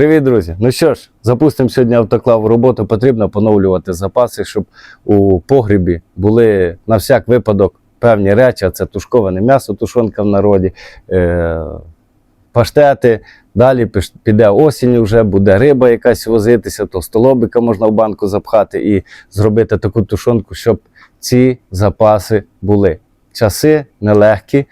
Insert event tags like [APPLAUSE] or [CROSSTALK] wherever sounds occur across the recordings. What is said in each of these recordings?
Привіт, друзі! Ну що ж, запустимо сьогодні автоклав роботу. Потрібно поновлювати запаси, щоб у погрібі були на всяк випадок певні речі. а Це тушковане м'ясо, тушонка в народі, е- паштети. Далі піде осінь, вже буде риба якась возитися, то столобика можна в банку запхати і зробити таку тушонку, щоб ці запаси були. Часи нелегкі.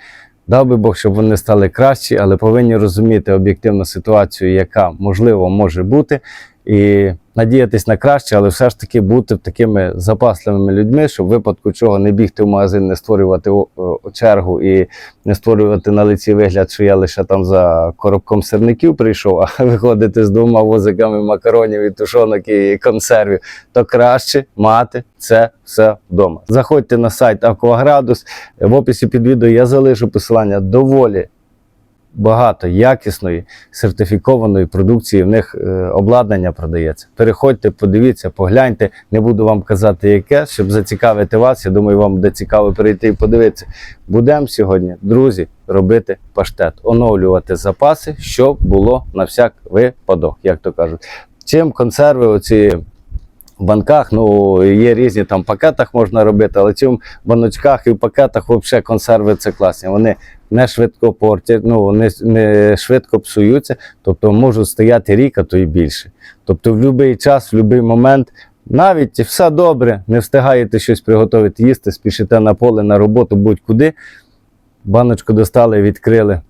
Дав би Бог, щоб вони стали кращі, але повинні розуміти об'єктивну ситуацію, яка можливо може бути, і надіятись на краще, але все ж таки бути такими запасливими людьми, щоб в випадку чого не бігти в магазин, не створювати чергу і не створювати на лиці вигляд, що я лише там за коробком сирників прийшов, а [LAUGHS] виходити з двома возиками макаронів і тушонок і консервів, то краще мати це все вдома. Заходьте на сайт Акваградус. В описі під відео я залишу посилання доволі багато якісної сертифікованої продукції. В них е, обладнання продається. Переходьте, подивіться, погляньте. Не буду вам казати, яке, щоб зацікавити вас. Я думаю, вам буде цікаво перейти і подивитися. Будемо сьогодні, друзі, робити паштет, оновлювати запаси, щоб було на всяк випадок, як то кажуть. Чим консерви оці в банках, ну є різні там пакетах можна робити, але чим в баночках і в пакетах взагалі консерви це класні. Вони не швидко портять, ну вони не швидко псуються, тобто можуть стояти рік, а то і більше. Тобто в будь-який час, в будь-який момент. Навіть все добре, не встигаєте щось приготувати їсти, спішите на поле, на роботу, будь-куди. Баночку достали, відкрили,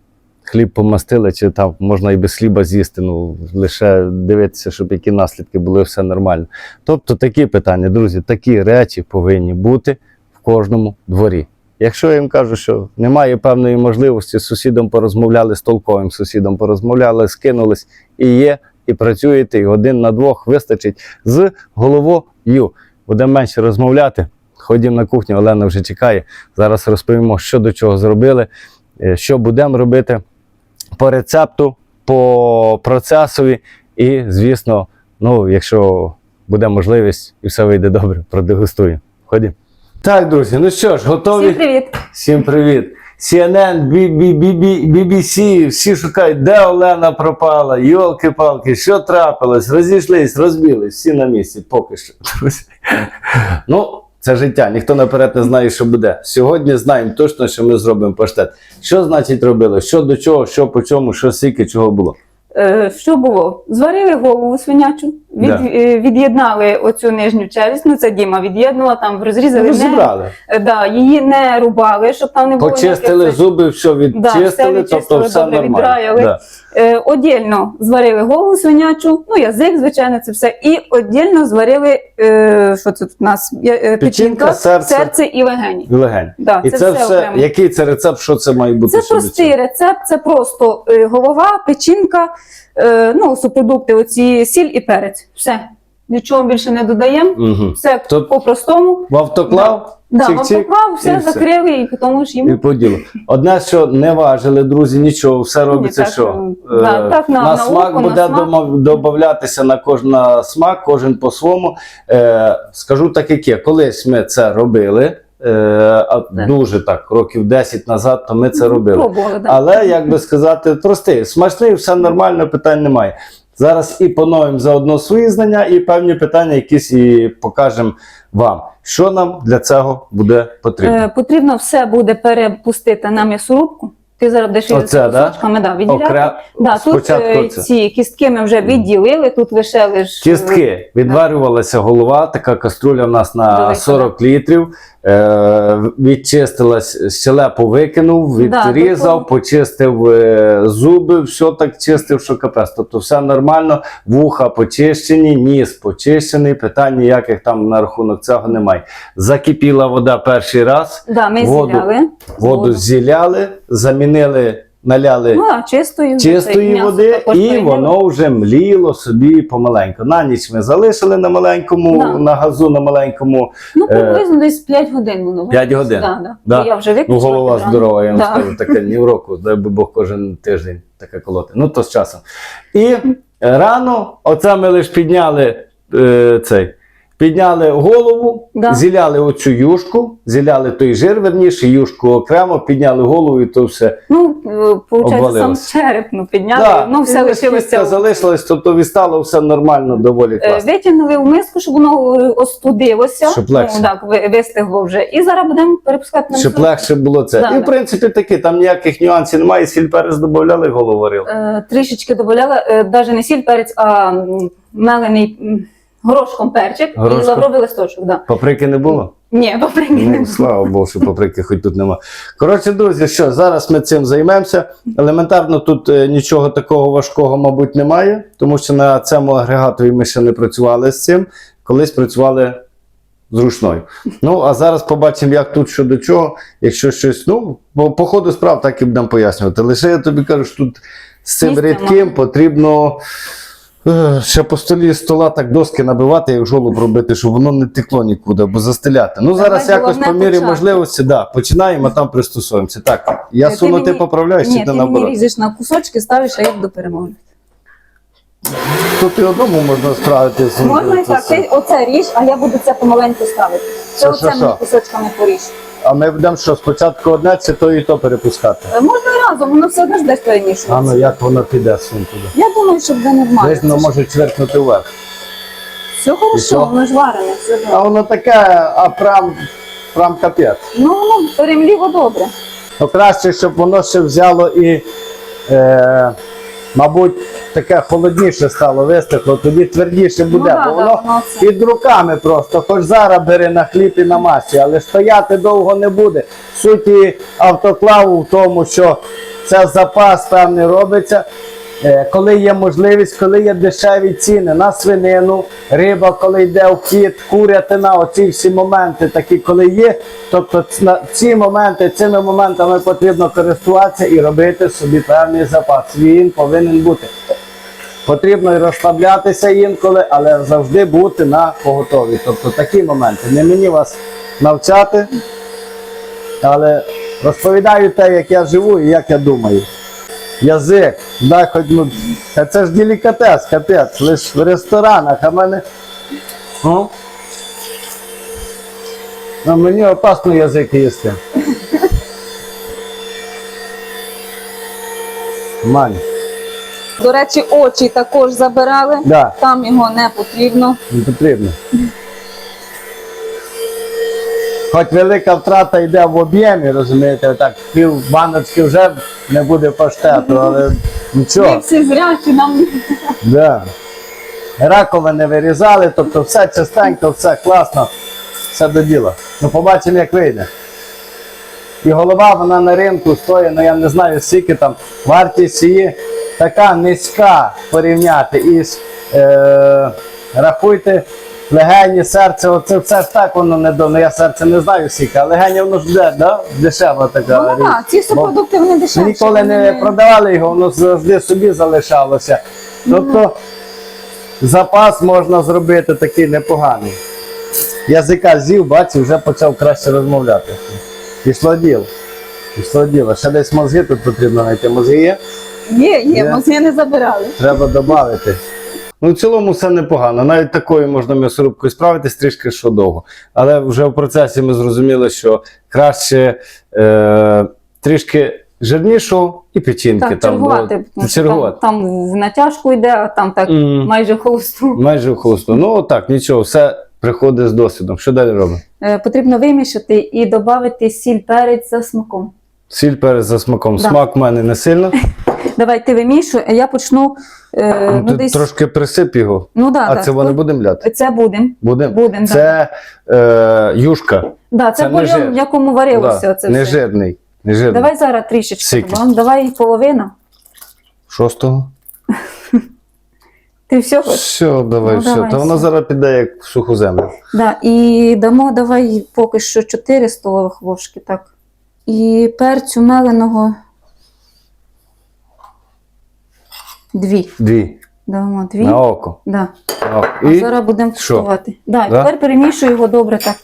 хліб помастили, чи там можна і без хліба з'їсти, ну лише дивитися, щоб які наслідки були, все нормально. Тобто такі питання, друзі, такі речі повинні бути в кожному дворі. Якщо я їм кажу, що немає певної можливості, з сусідом порозмовляли, з толковим сусідом порозмовляли, скинулись і є, і працюєте, і один на двох вистачить з головою. Будемо менше розмовляти. Ходімо на кухню, Олена вже чекає. Зараз розповімо, що до чого зробили, е, що будемо робити по рецепту, по процесові. І, звісно, ну, якщо буде можливість і все вийде добре, продегустуємо. Ходімо. Так, друзі, ну що ж, готові? Всім привіт! Всім привіт. CNN, BBC, всі шукають, де Олена пропала, йолки-палки, що трапилось, розійшлись, розбились, всі на місці, поки що. друзі. [LAUGHS] Ну, це життя, ніхто наперед не знає, що буде. Сьогодні знаємо точно, що ми зробимо паштет. Що значить робили? Що до чого, що по чому, що скільки, чого було. Е, що було? Зварили голову свинячу, від, Да. е, від'єднали оцю нижню челюсть, ну це Діма від'єднувала, там розрізали. не- Розібрали. Е, да, її не рубали, щоб там не було. Почистили ніяких зуби, все Да, відчистили, все тобто все добре нормально. Да. Е, Одільно зварили голову свинячу, ну язик, звичайно, це все. І одільно зварили, е, що це тут у нас? Е, Печінка, серце. серце і легені. І легень. Да, І це, все, окремо. який це рецепт, що це має бути? Це простий рецепт, це просто е, голова, печінка, е, ну, субпродукти, оці сіль і перець. Все. Нічого більше не додаємо. Мгм. Все Тут- по-простому. В автоклав, Да, чик-чик, поклав, і все все. закрили і тому ж і їм. по ділу. Одне, що не важили, друзі, нічого, все робиться так, що? е, так, на- на смак око, на буде додаватися на кожен на смак, кожен по-своєму. Е, скажу так, як є. Колись ми це робили. Е, а дуже так, років 10 назад, то ми це робили. Пробували, да. Але, як би сказати, простий, смачний, все нормально, питань немає. Зараз і поновимо заодно свої знання, і певні питання, якісь і покажемо вам. Що нам для цього буде потрібно? Е, потрібно все буде перепустити на м'ясорубку. Ти зараз її Оце, да? кусочками, да, відділяти. Окрем... Да, тут Спочатку е, це. ці кістки ми вже відділили, тут лише лиш Кістки. Відварювалася голова, така каструля в нас на 40 літрів. Е, відчистилась, щелепу викинув, Да, відрізав, почистив е, зуби, все так чистив, що капець. Тобто все нормально, вуха почищені, ніс почищений, питань ніяких там на рахунок цього немає. Закипіла вода перший раз, Да, ми Воду- зіляли. Воду зіляли, замінили, наляли. Ну, чистої, чистої води, і воно вже мліло собі помаленьку. На ніч ми залишили на маленькому, Да. на газу на маленькому. Ну, Е, приблизно десь 5 годин воно. 5 годин? Да, да. Да. Я вже Ну, голова здорова, я вам Да. скажу, таке ні в року, дай би Бог кожен тиждень таке колоти. Ну, то з часом. І рано, оце ми лише підняли е, цей. Підняли голову, Да. зіляли оцю юшку, зіляли той жир, верніше, юшку окремо, підняли голову і то все. Ну, виходить, сам череп ну, підняли, Да, ну все лишилося. кістка залишилась, тобто відстало все нормально, доволі Е, класно. Витягнули в миску, щоб воно е, остудилося. Щоб легше. Ну, так, вистигло вже. І зараз будемо перепускати на Щоб миску. легше було це. Да, і в принципі таки, там ніяких нюансів немає, сіль перець додавали, голову варили. Е, Трішечки додавала, навіть не сіль перець, а мелений горошком перчик і Горошком? лавровий листочок. Да. Паприки не було? Ні, паприки не Ну, було. слава Богу, що паприки хоч тут нема. Коротше, друзі, що зараз ми цим займемося. Елементарно тут е, нічого такого важкого, мабуть, немає, тому що на цьому агрегатові ми ще не працювали з цим, колись працювали з ручною. Ну, а зараз побачимо, як тут що до чого. Якщо щось, ну, по, по ходу справ так і будемо пояснювати. Лише я тобі кажу, що тут з цим Місця рідким мало. потрібно. Е, Ще по столі стола так доски набивати, як жолоб робити, щоб воно не текло нікуди, або застеляти. Ну зараз Давай, якось по головне мірі почати. можливості, да, починаємо, а там пристосуємося. Так, я Ти сунути мені- поправляєш, Ні, чи ти ти мені наоборот? на кусочки, ставиш, а я буду перемовляти. Тут і одному можна справитися. Можна і так, ти оце ріж, а я буду це помаленьку ставити. Це Що, оце що, мені кусочками поріж. А ми будемо що, спочатку одне, чи то і то перепускати? Е, Можна і разом, воно все одно ж десь А ну перемішується. як воно піде сун туди? Я думаю, що буде нормально. Десь воно може чверкнути вверх. Все що? хорошо, воно ж варене, все добре. А воно таке, а прям, прям капець. Ну, воно перемліло добре. Ну краще, щоб воно ще взяло і, е, мабуть, таке холодніше стало, вистихло, тоді твердіше буде. да, бо да, воно воно це. під руками просто, хоч зараз бери на хліб і на масі, але стояти довго не буде. Суті автоклаву в тому, що це запас певний робиться. Е, Коли є можливість, коли є дешеві ціни на свинину, риба, коли йде в хід, курятина, оці всі моменти такі, коли є. Тобто ці моменти, цими моментами потрібно користуватися і робити собі певний запас. Він повинен бути. Потрібно і розслаблятися інколи, але завжди бути на поготові. Тобто такі моменти. Не мені вас навчати, але розповідаю те, як я живу і як я думаю. Язик, да, хоч, ну, це ж делікатес, капець, лиш в ресторанах, а мене. Ну, а мені опасно язик їсти. Мань, До речі, очі також забирали. да, Там його не потрібно. не потрібно. Хоч велика втрата йде в об'ємі, розумієте, так, пів баночки вже не буде паштету, але Ми нічого. всі зрячі, нам Да. Раковини вирізали, тобто все чистенько, все класно, все до діла. Ну побачимо, як вийде. І голова вона на ринку стоїть, ну я не знаю, скільки там вартість її така низька порівняти. І ж, е, рахуйте, легені, серце, оце все так воно не до. Ну я серце не знаю скільки, а легені воно ж де, да? дешева така. Ну, річ. так, ці всі продукти вони дешевші. ніколи не вони- продавали його, воно завжди собі залишалося. Тобто запас можна зробити такий непоганий. Язика з'їв, бачив, вже почав краще розмовляти. Пішло діло. Пішло діло. Ще десь мозги тут потрібно знайти. Мозги є, Є, є, Є. мозги не забирали. треба додати. Ну, в цілому все непогано. Навіть такою можна м'ясорубкою справитись трішки що довго. Але вже в процесі ми зрозуміли, що краще е, трішки жирнішого і печінки. Так, там, чергувати. бо- чергувати. Там, там в натяжку йде, а там так Мгм. майже холосту. Майже в холосту. Ну так, нічого, все приходить з досвідом. Що далі робимо? Е, Потрібно вимішати і додати сіль перець за смаком. Сіль перець за смаком. Да. Смак в мене не сильно. [LAUGHS] Давай ти вимішуй, а я почну. Е, Ну, ну, ти десь, трошки присип його. ну, да, а да, це вони будемо ляти? Це. Будемо. Будем, да. це е, юшка. Да, це, Це бульйон, в якому варилося Да, це не все. жирний. Не жирний. Давай зараз трішечки. Давай половина. Шостого. [LAUGHS] Ти все хочеш? Все, давай, Ну, все. давай, Та все. зараз піде як в суху землю. Да, і дамо давай поки що 4 столових ложки, так. І перцю меленого. Дві. Дві. Дамо дві. На око. Да. На око. А І, зараз будемо що? Да, Да? Тепер перемішуй його добре так.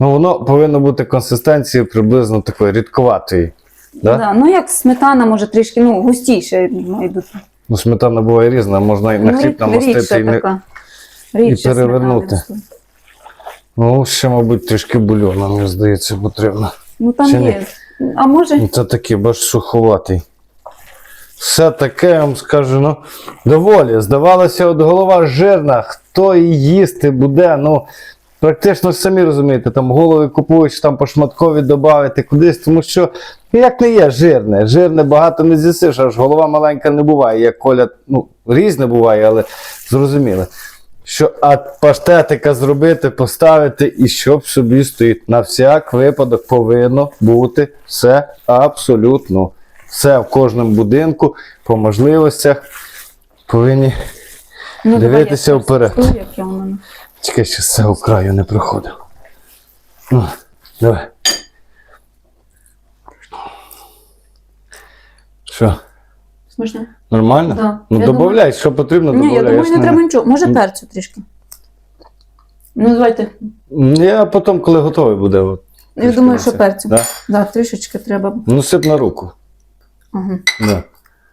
ну, воно повинно бути консистенції приблизно такої рідковатої. Да? Да? Ну, як сметана, може трішки ну, густіше має бути. Ну, сметана буває різна, можна і на ну, хліб рід- намастити. рідша І не... така. Перевернути. Ну, ще, мабуть, трішки бульйону, мені здається, потрібно. Ну там Чи ні? є. А може, Ну, Це такий бач суховатий. Все таке, я вам скажу, ну, доволі. Здавалося, от голова жирна, хто її їсти буде. Ну, практично самі розумієте, там голови купують, там пошматкові додати кудись, тому що ну, як не є жирне. Жирне багато не з'їсиш, аж голова маленька не буває. Як коля, ну, різне буває, але зрозуміло. Що а паштетика зробити, поставити і щоб собі стоїть. На всяк випадок повинно бути все абсолютно. Все в кожному будинку, по можливостях повинні. ну, Дивитися я вперед. як я у мене. Тільки ще з краю не проходив. Ну, давай. Що, Смачно? нормально? Да. Ну, додай, що потрібно, Ні, я думаю, не треба нічого. Може перцю трішки. Ну, давайте. Я потім, коли готовий буде. От, Я думаю, що перцю. Да? Да, трішечки треба. Ну, сип на руку. Ага. Да.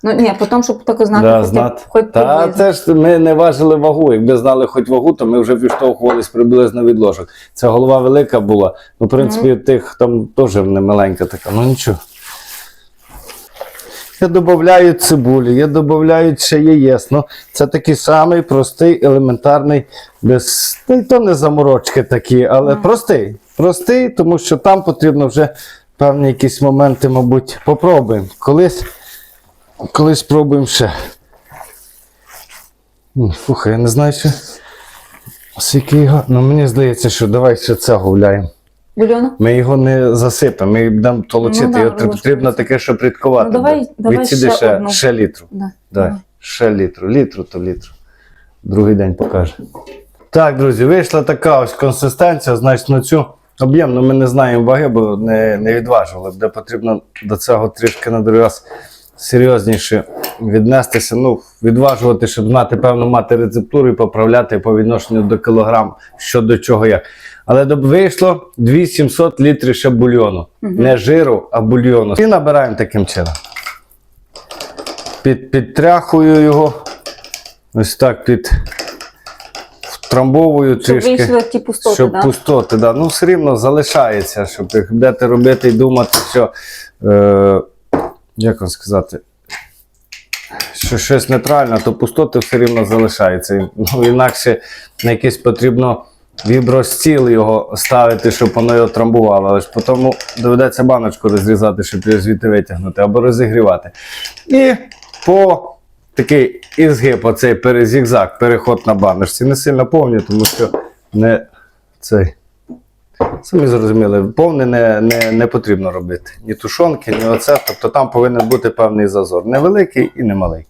Ну ні, потім, щоб так знати, Да, знати. хоч Та приблизно. це ж ми не важили вагу. Якби знали хоч вагу, то ми вже відштовхувались приблизно від ложок. Ця голова велика була. Ну, в принципі, тих там теж не маленька така, ну нічого. Я додаю цибулі, я додаю ще яєць. Ну, це такий самий простий, елементарний, без. То не заморочки такі, але простий. Простий, тому що там потрібно вже певні якісь моменти, мабуть, попробуємо. Колись, колись спробуємо ще. Слухай, я не знаю, що. Скільки його. Ну мені здається, що давай ще це гуляємо. Бульйону? Ми його не засипемо, ми будемо толочити. Ну да, його потрібно таке, що придкувати. Ну, давай- давай Відсіди ще ще, одну. ще літру. Да. Дай, ще літру. Літру то літру. Другий день покаже. Так, друзі, вийшла така ось консистенція, значить на цю об'єм, ну ми не знаємо ваги, бо не, не відважували. Де потрібно до цього трішки на другий раз серйозніше віднестися. Ну, відважувати, щоб знати, певно, мати рецептуру і поправляти по відношенню до кілограм, що до чого як. Але доб- вийшло 2700 літрів ще бульйону. Не жиру, а бульйону. І набираємо таким чином. Під, підтряхую його. Ось так під втрамбовую Щоб трішки. вийшли ті пустоти, щоб да? пустоти, да. ну все рівно залишається, щоб їх будете робити і думати, що, е, як вам сказати, що щось неправильно, то пустоти все рівно залишаються. І, Ну, інакше на якийсь потрібно вібростіл його ставити, щоб воно його трамбувало. Але ж потім доведеться баночку розрізати, щоб його звідти витягнути, або розігрівати. І по такий ізгиб, оцей перезігзаг, переход на баночці. Не сильно повні, тому що не цей. Самі зрозуміли, повне не, не, не потрібно робити. Ні тушонки, ні оце. Тобто там повинен бути певний зазор. Невеликий і не малий.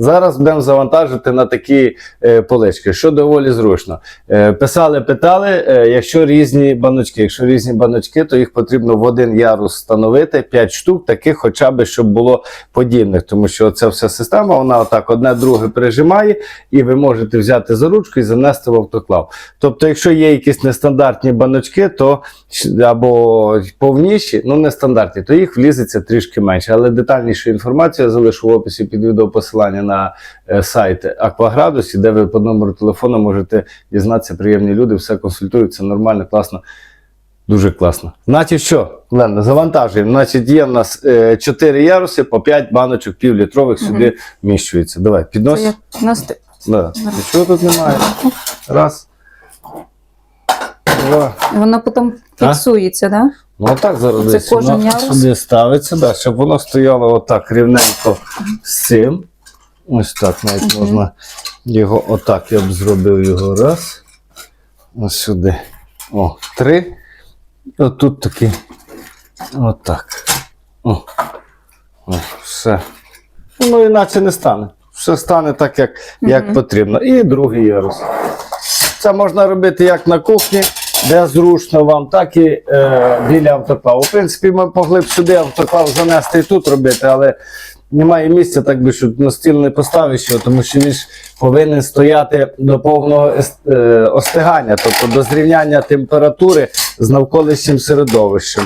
Зараз будемо завантажити на такі е, полички, що доволі зручно. Е, писали, питали, е, якщо різні баночки. Якщо різні баночки, то їх потрібно в один ярус встановити 5 штук, таких хоча б, щоб було подібних. Тому що ця вся система, вона отак одне друге пережимає, і ви можете взяти за ручку і занести в автоклав. Тобто, якщо є якісь нестандартні баночки, то або повніші, ну нестандартні, то їх влізеться трішки менше. Але детальнішу інформацію я залишу в описі під відео посилання на е, сайт Акваградусі, де ви по номеру телефону можете дізнатися, приємні люди, все консультуються нормально, класно. Дуже класно. Значить, що, Лена, завантажуємо. Значить, є в нас 4 яруси по 5 баночок півлітрових сюди вміщується. Давай, Це піднось. як на Да. Нічого тут немає. Раз. Два. Воно потім фіксується, да? Ну так зараз Це кожен воно ярус? сюди ставиться, да, щоб воно стояло отак рівненько з цим. Ось так навіть можна його отак. Я б зробив його раз. Ось сюди. О, три. І отут такий. Отак. О. О, все. Воно іначе не стане. Все стане так, як, як потрібно. І другий ярус. Це можна робити як на кухні, де зручно вам, так і е, біля автоклаву. В принципі, ми могли б сюди автоклав занести і тут робити, але немає місця, так би, що на стіл не поставиш його, тому що він ж повинен стояти до повного е, остигання, тобто до зрівняння температури з навколишнім середовищем.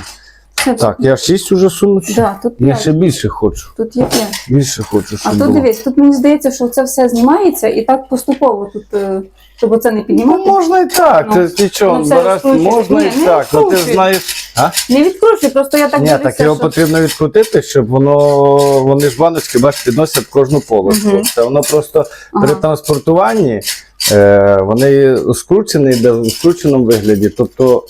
Все, Так, я 6 уже суну. Да, тут Я п'ять. ще більше хочу. Тут є п'ять. Більше хочу, А щоб тут було. дивись, тут мені здається, що це все знімається і так поступово тут, е, щоб оце не Ну, можна і так, Ну, ти нічого, ну, все береш, розкручуєш. можна Ні, і не так. Ну ти розкручуй. знаєш. А? Не відкручуй, просто я так Ні, дивлюся, так його що... потрібно відкрутити, щоб воно, вони ж баночки, бачиш, підносять кожну полоску. Мгм. Це воно просто Ага. при транспортуванні е, вони скручені йде в скрученому вигляді, тобто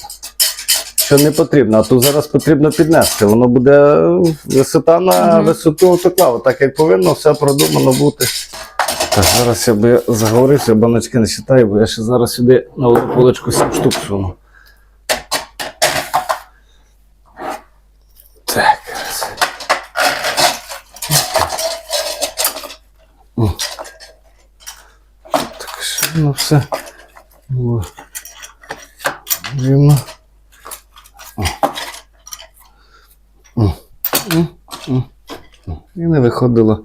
що не потрібно, а тут зараз потрібно піднести. Воно буде висота на Мгм. висоту автоклаву, так як повинно все продумано бути. Так, зараз я би заговорився, баночки не вважаю, бо я ще зараз сюди на одну полочку 7 штук суну. Так. О. Так, що воно все було рівно. І не виходило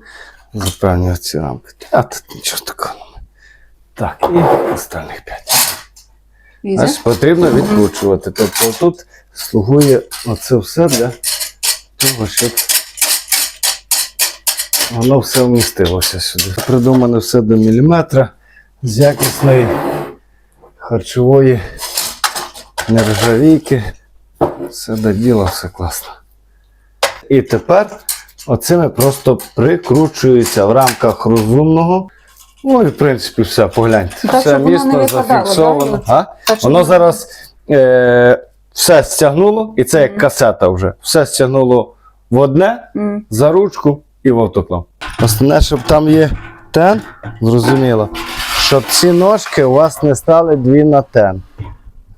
за певні ці рамки. А тут нічого такого немає. Так, і останніх п'ять. Лізе? Потрібно відкручувати. Тобто тут слугує оце все для того, щоб воно все вмістилося сюди. Придумане все до міліметра з якісної харчової нержавійки. Все до діла, все класно. І тепер оцими просто прикручується в рамках розумного. Ну і в принципі все, погляньте. Так, все міцно зафіксовано. да? А? Так, Воно зараз е, все стягнуло, і це як касета вже. Все стягнуло в одне, М. за ручку і в автоклав. Основне, щоб там є тен, зрозуміло, щоб ці ножки у вас не стали дві на тен.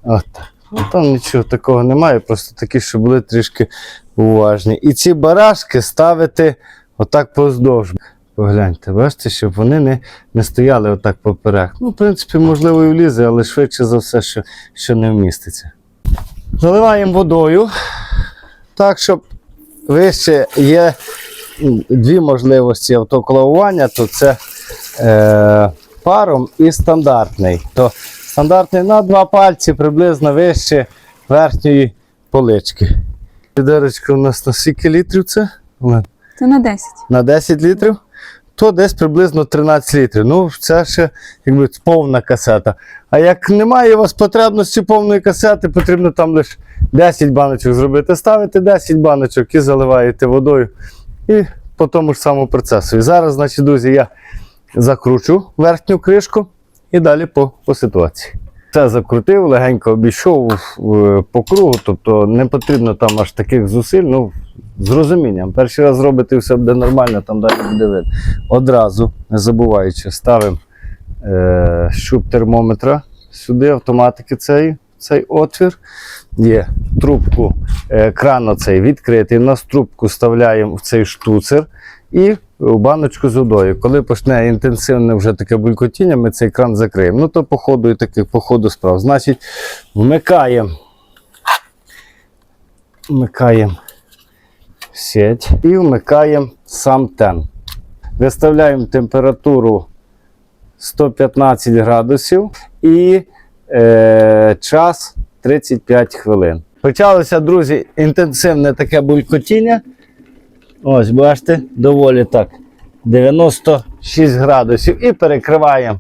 От. Ну там нічого такого немає, просто такі, щоб були трішки уважні. І ці барашки ставити отак поздовж. Погляньте, бачите, щоб вони не, не стояли отак поперек. Ну, в принципі, можливо, і влізе, але швидше за все, що, що не вміститься. Заливаємо водою, так, щоб вище є дві можливості автоклавування, то це е, паром і стандартний. То стандартний на два пальці приблизно вище верхньої полички. Відерочка у нас на скільки літрів це? Це на 10. На 10 літрів, то десь приблизно 13 літрів. Ну, це ще якби повна касета. А як немає у вас потребності повної касети, потрібно там лише 10 баночок зробити. Ставите 10 баночок і заливаєте водою. І по тому ж самому процесу. І зараз, значить, друзі, я закручу верхню кришку і далі по, по ситуації. Це закрутив, легенько обійшов е, по кругу, тобто не потрібно там аж таких зусиль. Ну, з розумінням. Перший раз зробити все буде нормально, там далі буде видно. Одразу, не забуваючи, ставимо е, щуп термометра сюди, автоматики цей, цей отвір. Є трубку, е, кран оцей відкритий. У нас трубку вставляємо в цей штуцер і баночку з водою. Коли почне інтенсивне вже таке булькотіння, ми цей кран закриємо. Ну то по ходу і таких по ходу справ. Значить, вмикаємо. Вмикаємо сеть і вмикаємо сам тен. Виставляємо температуру 115 градусів і е, час 35 хвилин. Почалося, друзі, інтенсивне таке булькотіння. Ось, бачите, доволі так. 96 градусів і перекриваємо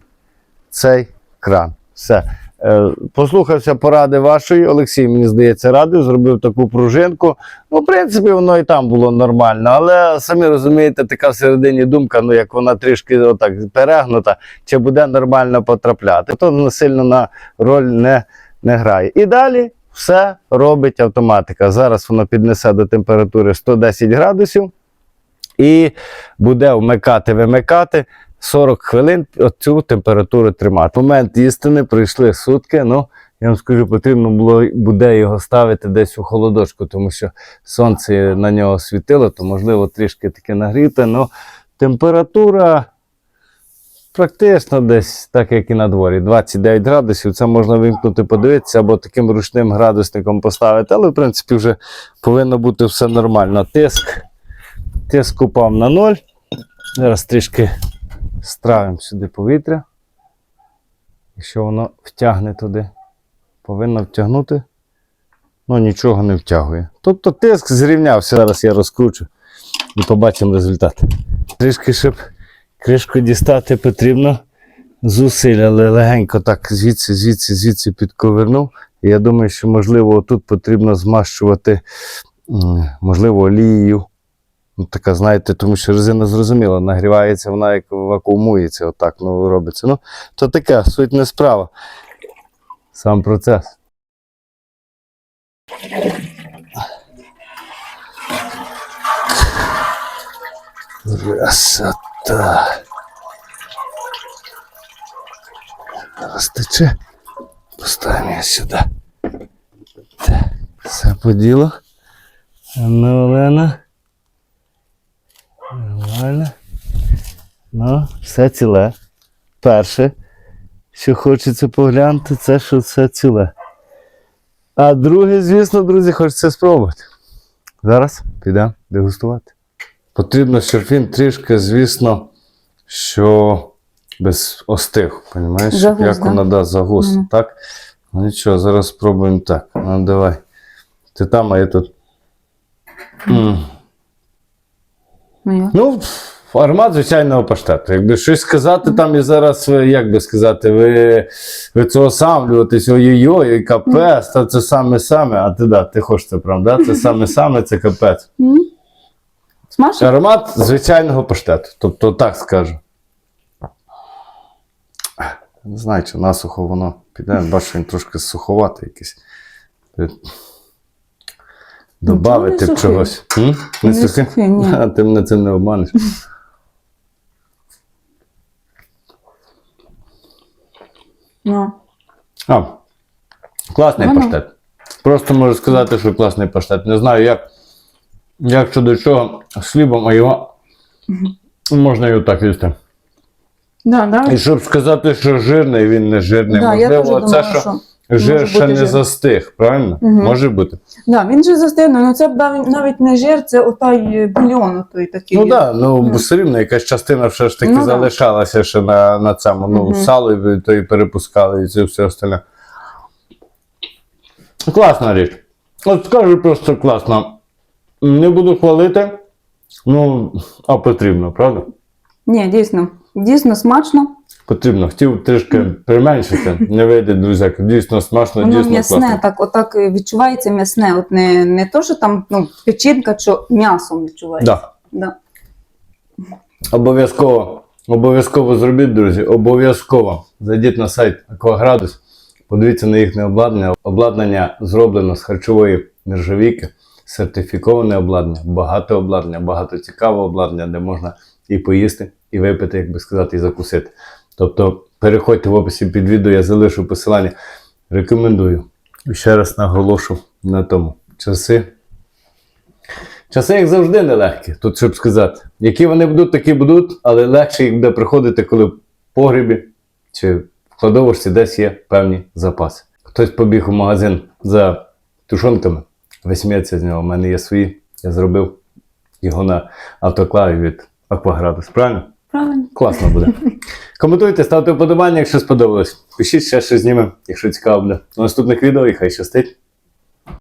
цей кран. Все. Е, Послухався поради вашої. Олексій, мені здається, радив, зробив таку пружинку. Ну, в принципі, воно і там було нормально, але самі розумієте, така всередині думка, ну як вона трішки отак перегнута, чи буде нормально потрапляти. То сильно на роль не, не грає. І далі все робить автоматика. Зараз воно піднесе до температури 110 градусів і буде вмикати, вимикати. 40 хвилин цю температуру тримати. Момент істини пройшли сутки. Ну, я вам скажу, потрібно було буде його ставити десь у холодочку, тому що сонце на нього світило, то можливо трішки таке нагріте. Ну, температура практично десь так, як і на дворі. 29 градусів. Це можна вимкнути, подивитися або таким ручним градусником поставити. Але в принципі вже повинно бути все нормально. Тиск, тиск упав на ноль. Зараз трішки стравимо сюди повітря. Якщо воно втягне туди, повинно втягнути. ну нічого не втягує. Тобто тиск зрівнявся. Зараз я розкручу і побачимо результат. Трішки, щоб кришку дістати, потрібно зусиль, але легенько так звідси, звідси, звідси підковернув. Я думаю, що можливо тут потрібно змащувати, можливо, олією. Ну, така, знаєте, тому що резина зрозуміла, нагрівається, вона як вакуумується, отак ну, робиться. Ну, то таке, суть не справа. Сам процес. Красота. Зараз тече. Поставимо її сюди. Так, все по ділу. Ну, Олена. Нормально. Ну, все ціле. Перше, що хочеться поглянути, це що все ціле. А друге, звісно, друзі, хочеться спробувати. Зараз підемо дегустувати. Потрібно, щоб він трішки, звісно, що без остиг, розумієш? Щоб як вона да, загус. Мгм. Так? Ну нічого, зараз спробуємо так. Ну давай. Ти там, а я тут. М. Ну. Ну, аромат звичайного паштету. Якби щось сказати там і зараз, ви, як би сказати, ви, ви це осамлюватись, ой-ой-ой, капець, та це саме-саме, а ти да, ти хочеш це правда? Це саме-саме, це капець. М? Смачно? Аромат звичайного паштету. Тобто так скажу. Не знаю, чи насухо воно піде. Бачу, він трошки суховатий якийсь. Добавити не чогось. М? Не Не сухий? сухий, ні. А, [LAUGHS] ти мене цим не обманеш. Ну. А, класний Воно. паштет. Просто можу сказати, що класний паштет. Не знаю, як, як щодо чого з хлібом, а його можна і отак їсти. Да, да. І щоб сказати, що жирний, він не жирний. Да, я теж Можливо, це думала, що, що жир ще не жир. застиг, правильно? Мгм. Може бути. Да, він же застигнув, ну це б навіть, навіть не жир, це отай бульйон той такий. Ну так, да, ну Мгм. все рівно якась частина все ж таки Ну да. залишалася ще на, на цьому. Ну, Мгм. сало то і перепускали, і це все остальне. Класна річ. От скажу просто класно. Не буду хвалити, ну, а потрібно, правда? Ні, дійсно. Дійсно смачно. Потрібно. Хотів трішки применшити, не вийде, друзяки. Дійсно смачно, Воно дійсно м'ясне, класно. так, отак відчувається м'ясне. От не, не то, що там ну, печінка, що м'ясом відчувається. Да. Да. Обов'язково, обов'язково зробіть, друзі. Обов'язково зайдіть на сайт Акваградус, подивіться на їхнє обладнання. Обладнання зроблено з харчової нержавійки, сертифіковане обладнання, багато обладнання, багато цікавого обладнання, де можна і поїсти, і випити, як би сказати, і закусити. Тобто переходьте в описі під відео, я залишу посилання. Рекомендую. І ще раз наголошу на тому. Часи Часи, як завжди, нелегкі, тут щоб сказати. Які вони будуть, такі будуть, але легше їх буде приходити, коли в погрібі чи в кладовищі десь є певні запаси. Хтось побіг у магазин за тушонками, ви смієтеся з нього. У мене є свої. Я зробив його на автоклаві від Акваградус. Правильно? Правильно. Класно буде. [LAUGHS] Коментуйте, ставте вподобання, якщо сподобалось. Пишіть ще щось знімемо, якщо цікаво буде. До наступних відео і хай щастить.